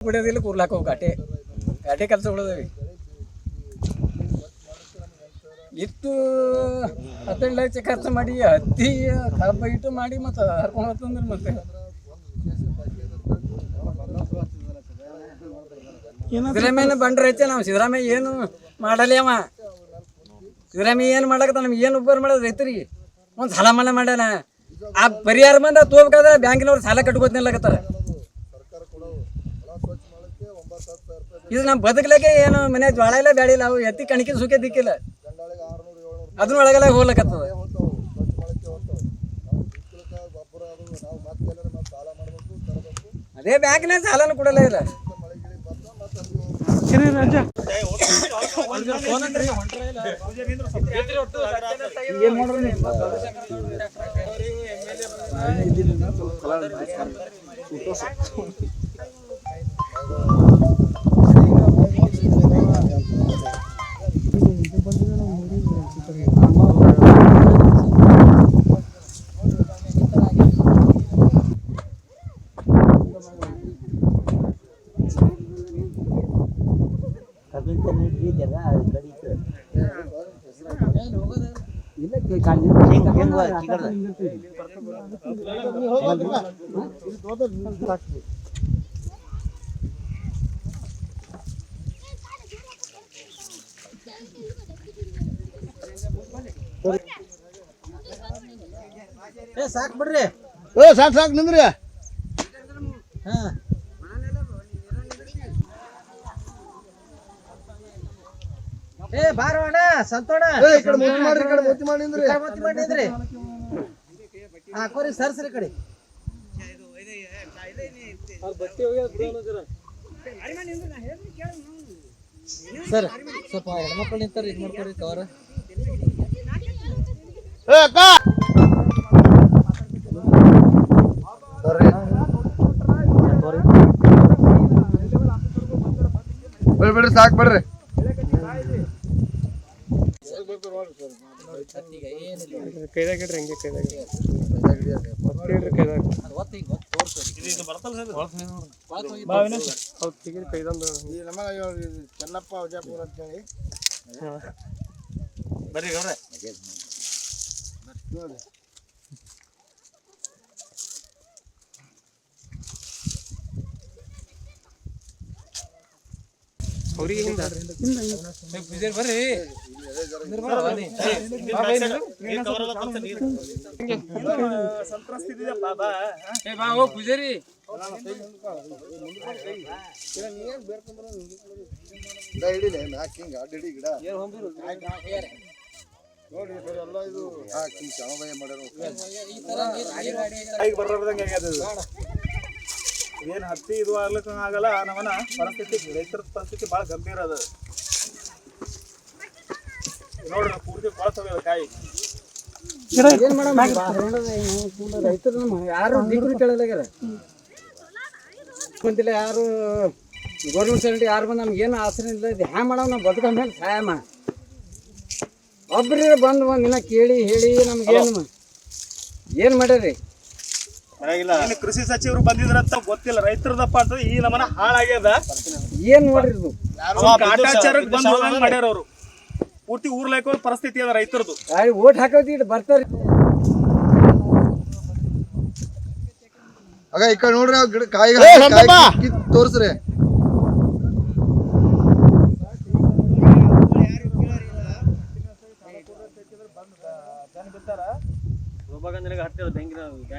ಕುಡಿಯೋದಿಲ್ಲ ಕೂರ್ಲಾಕ ಘಾಟೆ. ಘಾಟೆ ಕೆಲಸಗಳದಾವೆ ಇತ್ತು ಹದಿನೈದು ಲಕ್ಷ ಖರ್ಚು ಮಾಡಿ, ಹತ್ತಿ ಕಬ್ಬ ಇಟ್ಟು ಮಾಡಿ ಮತ್ತೆ ಹರ್ಕೊಂಡು ಹೋಗ್ತಂದ್ರೆ ಮತ್ತೆ. ಸಿದ್ದರಾಮಯ್ಯನ ಬಂಡ್ರ ಐತೆ, ನಾವು ಸಿದ್ದರಾಮಯ್ಯ ಏನು ಮಾಡಲಿ ಅವ. ಸಿದ್ದರಾಮಯ್ಯ ಏನು ಮಾಡಕತ್ತ ನಮ್ಗೆ ಏನು ಉಪಕಾರ ಮಾಡೋದು ರೈತರಿಗೆ? ಒಂದು ಸಾಲ ಮನ್ನಾ ಮಾಡ್ಯಾನ. ಆ ಪರಿಹಾರ ಬಂದ ತೋಬೇಕಾದ್ರೆ ಬ್ಯಾಂಕಿನವ್ರು ಸಾಲ ಕಟ್ಕೋತಿಲ್ಲಕತ್ತಾರ ಇದು ನಮ್ಮ ಬದುಕಲಕ್ಕೆ ಏನು ಮನೆ ಜ್ವಾಳ ಇಲ್ಲ ಬ್ಯಾಳಿ ಇಲ್ಲ ಅವು ಎತ್ತಿ ಕಣಕಿ ಸುಖ ದಿಕ್ಕಿಲ್ಲ. ಅದನ್ನ ಒಳಗೆಲ್ಲ ಹೋಗ್ಲಕತ್ತದ. ಅದೇ ಬ್ಯಾಂಕ್ನಾಗ ಸಾಲನು ಕೊಡಲ್ಲ ಇಲ್ಲ ಸಾಕ್ ಬಿಡ್ರಿ. ಏ ಸಾಕ್ ಸಾಕು ನಿಂದ್ರಿ. ಹಾ. ಏ ಬಾರೋಣ ಸಂತೋಣ. ಏ ಈ ಕಡೆ ಮೂತಿ ಮಾಡ್ರಿ ಈ ಕಡೆ ಮೂತಿ ಮಾಡಿ ನಿಂದ್ರಿ ಮೂತಿ ಮಾಡಿದ್ರಿ ಹಾ ಕೋರಿ ಸರ್ಸ್ರಿ ಕಡೆ. ಸರ್ ಸ್ವಲ್ಪ ಹೆಣ್ಮಕ್ಳು ನಿಂತಾರ ಇದು ಮಾಡ್ಕೊರಿ ಕವರ್ ಏ ಅಕ್ಕ! ಬರ್ರಿ ಇಡ್ರಿ ಬಿಡ್ರಿ ಸಾಕು ಬಿಡ್ರಿ ಈ ನಮಗ ಇವ್ರು ಇದು ಚೆನ್ನಪ್ಪ ವಿಜಯಪುರ ಅಂತೇಳಿ. ಬರ್ರಿ ಗೌಡ್ರೆ. ನೋಡಿ. ಅಡ್ಡ ಹಿಡಿ ಗಿಡ ನೋಡಿ ಸರ್ ಎಲ್ಲ ಇದು ಹಾಕಿ ಸಮವಾಯ ಮಾಡ್ಯಾರ ಈಗ ಬರ್ಲಾರ್ದಂಗೆ ಆಗ್ಯದ. ಏನ್ ಹತ್ತಿ ಇದು ಆಗ್ಲಿಕ್ಕ ಆಗಲ್ಲ. ನಮ್ಮನ ಪರಿಸ್ಥಿತಿ ರೈತರ ಪರಿಸ್ಥಿತಿ ಬಹಳ ಗಂಭೀರ ಅದ. ನೋಡ್ರಿ ಪೂರ್ತಿ ಕೊಳತೋಗ್ಯದ ಕಾಯಿ. ಏನ್ ಮಾಡಮ್ಮ ರೈತರು ಯಾರು ಡಿಗ್ರಿ ಕೇಳಲಾಗ್ಯಾರ ಬಂದಿಲ್ಲ ಯಾರು ಗೌರ್ಮೆಂಟ್ ಸರ್ಟಿ ಯಾರು ಬಂದು ನಮ್ಗೆ ಏನು ಆಸರಿ ಇಲ್ಲ. ಇದು ಹ್ಯಾ ಮಾಡವ ನಾವು ಬದುಕೊಂಡ ಮೇಲೆ ಸಹಾಯಮ್ಮ ಒಬ್ರಿ ಬಂದು ಒಂದು ದಿನ ಕೇಳಿ ಹೇಳಿ ನಮ್ಗೆ ಏನು ಏನು ಮಾಡ್ಯಾರಿ? ಇನ್ನು ಕೃಷಿ ಸಚಿವರು ಬಂದಿದ್ರಂತ ಗೊತ್ತಿಲ್ಲ. ರೈತರದಪ್ಪ ಅಂತ ಈ ನಮನ ಹಾಳಾಗ್ಯದ? ಏನ್ ನೋಡ್ರಿ ಇದು? ಕಾಟಾಚಾರಕ್ಕೆ ಬಂದು ಹೋದಂಗ್ ಮಾಡ್ಯಾರ ಅವರು ಪೂರ್ತಿ ಊರ್ಲಾಕ ಪರಿಸ್ಥಿತಿ ಅದ ರೈತರದು. ಓಟ್ ಹಾಕೋದಿ ಬರ್ತಾರ ಬರ್ತಾರೆ. ಆಗ ಈ ಕಡೆ ನೋಡ್ರಿ ಕಾಯಿ ಗಿಡ